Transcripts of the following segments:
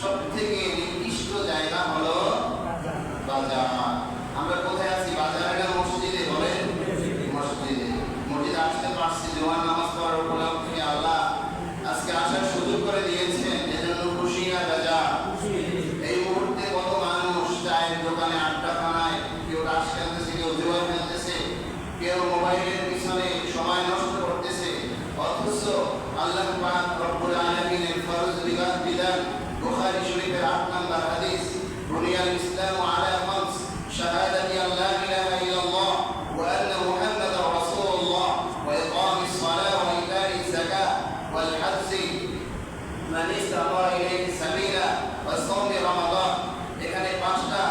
সব থেকে নির্দিষ্ট জায়গা হলো বাজার। আমরা কোথায় আছি? বাজারে মসজিদে, বলেন। মসজিদে। মসজিদে আসতে পারছি জোয়ার নামাজ পড়ার উপলক্ষে আল্লাহ আজকে আসার সুযোগ করে দিয়েছেন, এজন্য খুশি না বেজা এই মুহূর্তে কত মানুষ চায়ের দোকানে আড্ডা খানায় কেউ রাস খেলতেছে, কেউ জোয়ার খেলতেছে, কেউ মোবাইলের পিছনে সময় নষ্ট করতেছে, অথচ আল্লাহ পাক রব্বুল বুখারী শরীফের 8 নম্বর হাদিস বুনিয়াল ইসলাম আলা খামস শাহাদাতি আল্লা ইলাহা ইল্লাল্লাহ ওয়া আন্না মুহাম্মাদার রাসূলুল্লাহ ওয়া ইকামিস সালাহ ওয়া ইতাইজ যাকাহ ওয়াল হজ্জ মান ইসতাতা ইলাইহি সাবিলা ওয়া সাওমি রমাদান এখানে পাঁচটা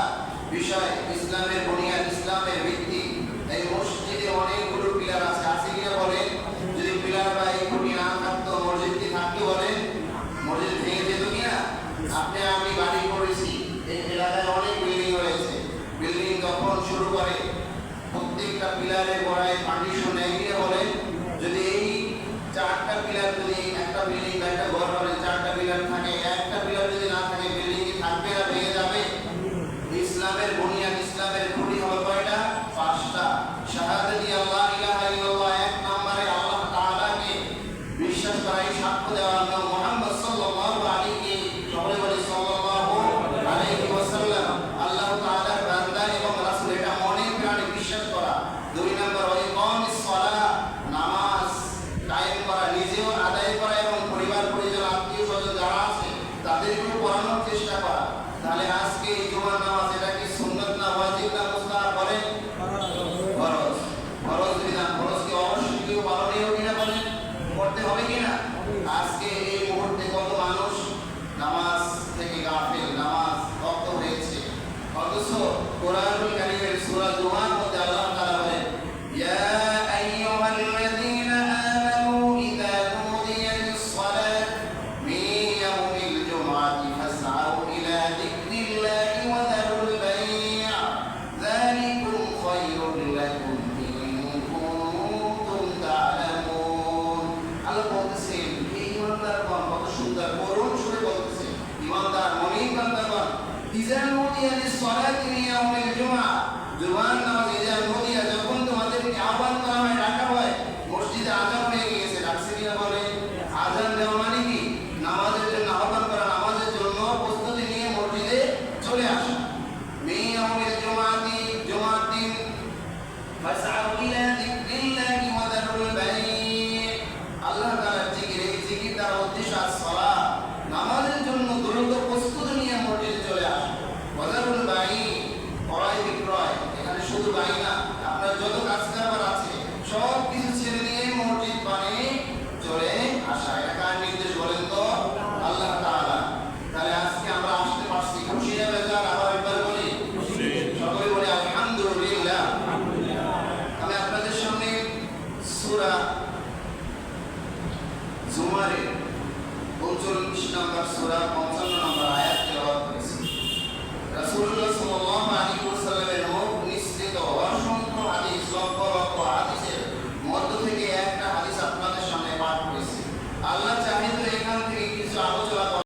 বিষয় ইসলামের বুনিয়াদ ইসলামের করে প্রত্যেকটা পিলারে গোড়ায় পানি শুনে গিয়ে বলেন তাহলে আজকে এই জুমার নামাজ এটা কি সুন্নত না ওয়াজিব না মুস্তাহাব বলেন ফরজ ফরজ বিধান ফরজ কি অবশ্যই কেউ পালনীয় কিনা বলেন করতে হবে কিনা আজকে এই মুহূর্তে কত মানুষ নামাজ থেকে গাফিল নামাজ রক্ত হয়েছে অথচ কোরআনুল কারীমের সূরা জুমার মধ্যে আল্লাহ তাআলা বলেন ইয়া আইয়ুহাল্লাযীনা আমানু ইযা নুদিয়া লিস-সালাত মিন ইয়াউমিল জুমআতি ফাসআউ ইলা যিকরিল্লাহি ওয়া যারুল বাই' করা হয় ডাকা হয় মসজিদে আজান হয়ে গিয়েছে ডাকছে বলে আজান দেওয়া সুরা জুমারে উনচল্লিশ নম্বর সুরা পঞ্চান্ন নম্বর আয়াত